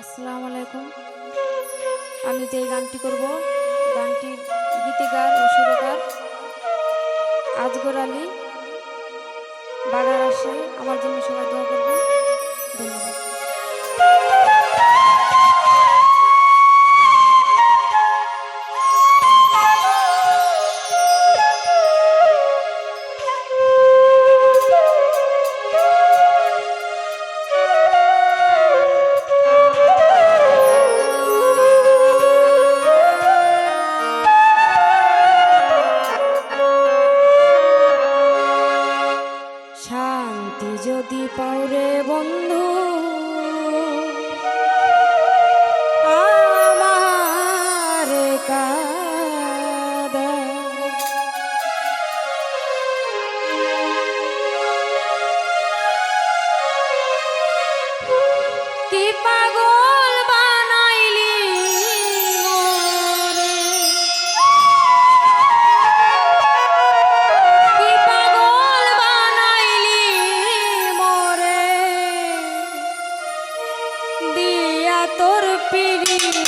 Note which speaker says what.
Speaker 1: আসসালামু আলাইকুম। আমি যে গানটি করব গানটি গীতিকার ও সুরকার আজগর আলী, বাগার আসে আমার জন্য সবাই দোয়া করবেন। ধন্যবাদ। তোর